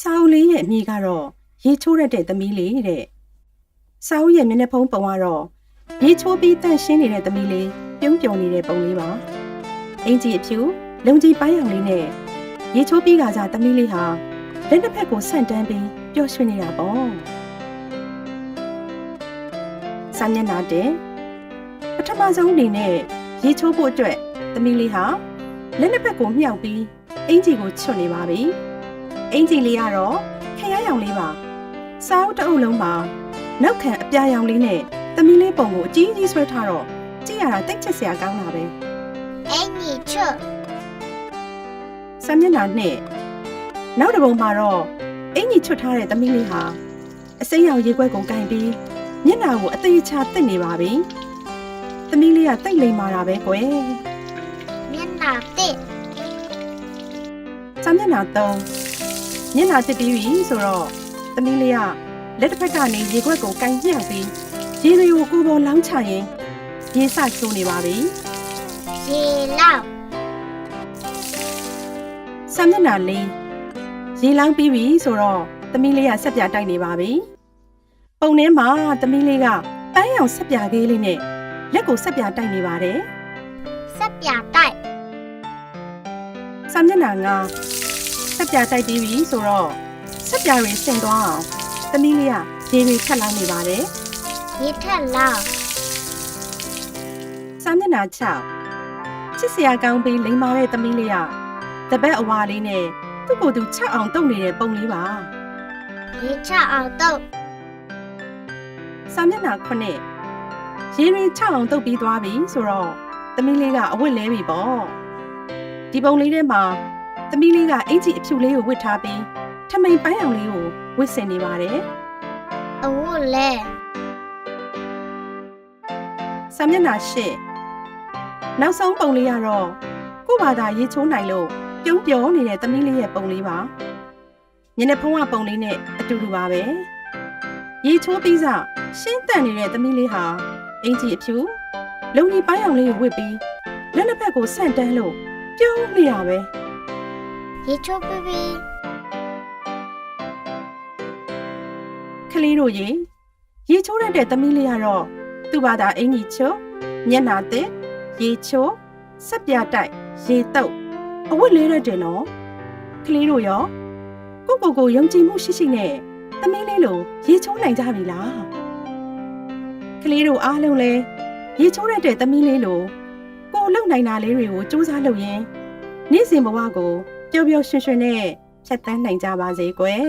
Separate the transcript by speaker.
Speaker 1: စာအုပ်လေးရဲ့အမည်ကတော့ရေချိုးရတဲ့သမီးလေးတဲ့စာအုပ်ရဲ့မျက်နှာဖုံးပုံကတော့ရေချိုးပြီးတန့်ရှင်းနေတဲ့သမီးလေးပြုံးပြုံနေတဲ့ပုံလေးပါအင်ကြီးအဖြူလုံကြီးပိုင်းအောင်လေးနဲ့ရေချိုးပြီးကစားသမီးလေးဟာလက်တစ်ဖက်ကိုဆန့်တန်းပြီးပျော်ရွှင်နေတာပေါ့စာမျက်နှာတဲ့ပထမဆုံးအနေနဲ့ရေချိုးဖို့အတွက်သမီးလေးဟာလက်နှစ်ဖက်ကိုမြှောက်ပြီးအင်ကြီးကိုချွတ်နေပါပြီ အင်ကြီးလေးကတော့ခရရောင်လေးပါစားအုပ်တစ်အုပ်လုံးမှာနောက်ခံအပြာရောင်လေးနဲ့သမီးလေးပုံကိုအကြီးကြီးဆွဲထားတော့ကြည့်ရတာတိတ်ချစ်စရာကောင်းတာပဲ
Speaker 2: အင်ကြီးချွတ်
Speaker 1: စာမျက်နှာနဲ့နောက်တစ်ပုံမှာတော့အင်ကြီးချွတ်ထားတဲ့သမီးလေးဟာအစိမ်းရောင်ရေခွက်ကိုကင်ပြီးမျက်နှာကိုအသေးချာတက်နေပါပြီသမီးလေးကတိတ်လိမ်မာတာပဲကွယ်
Speaker 2: မျက်နှာတစ်
Speaker 1: စာမျက်နှာ3 မျက်နှာတစ်ပြီးပြီဆိုတော့သမီးလေးကလက်တစ်ဖက်ကနေရေခွက်ကိုကင်ညှောက်ပြီးရေတွေကိုကိုယ်ပေါ်လောင်းချရင်ရေစချိုးနေပါပြီ
Speaker 2: ရေလောက်
Speaker 1: စာမျက်နှာ၄ရေလောင်းပြီးပြီဆိုတော့သမီးလေးကဆက်ပြတိုက်နေပါပြီပုံထဲမှာသမီးလေးကပန်းရောင်ဆက်ပြလေးလေးနဲ့လက်ကိုဆက်ပြတိုက်နေပါတယ်
Speaker 2: စက်ပြတိုက်
Speaker 1: စာမျက်နှာ၅ဆ က်ပြတိုက်ပြီးပြီဆိုတော့ဆက်ပြတွေဆင်သွားအောင်သမီးလေးကရေတွေထပ်လောင်းနေပါတယ်
Speaker 2: ရေထက်လောက်
Speaker 1: စာမျက်နှာ6ချစ်စရာကောင်းပြီးလိမ်မာတဲ့သမီးလေးကတပတ်အဝါလေးနဲ့သူ့ကိုယ်သူချက်အောင်တုံနေတဲ့ပုံလေးပါ
Speaker 2: ရေချအောင်တော့
Speaker 1: စာမျက်နှာ9ရေရီချက်အောင်တုတ်ပြီးသွားပြီဆိုတော့သမီးလေးကအဝတ်လဲပြီပေါ့ဒီပုံလေးထဲမှာ သမီးလေးကအင်ကြီးအဖြူလေးကိုဝတ်ထားပြီးထမိန်ပန်းအောင်လေးကိုဝတ်ဆင်နေပါတယ်
Speaker 2: အဝတ်လဲ
Speaker 1: စာမျက်နှာ8နောက်ဆုံးပုံလေးကတော့ကို့ဘာသာရေချိုးနိုင်လို့ပြုံးပြောနေတဲ့သမီးလေးရဲ့ပုံလေးပါညနေဖုံးကပုံလေးနဲ့အတူတူပါပဲရေချိုးပြီးစရှင်းတန်နေတဲ့သမီးလေးဟာအင်ကြီးအဖြူလုံကြီးပန်းအောင်လေးကိုဝတ်ပြီးလက်နှစ်ဖက်ကိုဆန့်တန်းလို့ပြုံးနေရပဲ
Speaker 2: ရေချိုးပြီးပြီး
Speaker 1: ကလေးတို့ရေရေချိုးရတဲ့သမီးလေးကတော့သူ့ဘာသာအင်ကြီးချိုးမျက်နာသစ်ရေချိုးဆက်ပြတိုက်ရေတုပ်အဝတ်လေးရက်တင်နော်ကလေးတို့ရောကိုကိုကိုယုံကြည်မှုရှိရှိနဲ့သမီးလေးလိုရေချိုးနိုင်ကြပြီလားကလေးတို့အားလုံးလဲရေချိုးရတဲ့သမီးလေးလိုကိုလုံနိုင်တာလေးတွေကိုစူးစမ်းလုပ်ရင်းနေ့စဉ်ဘဝကို ပျော်ပျော်ရွှင်ရွှင်နဲ့ဖြတ်တန်းနိုင်ကြပါစေကွယ်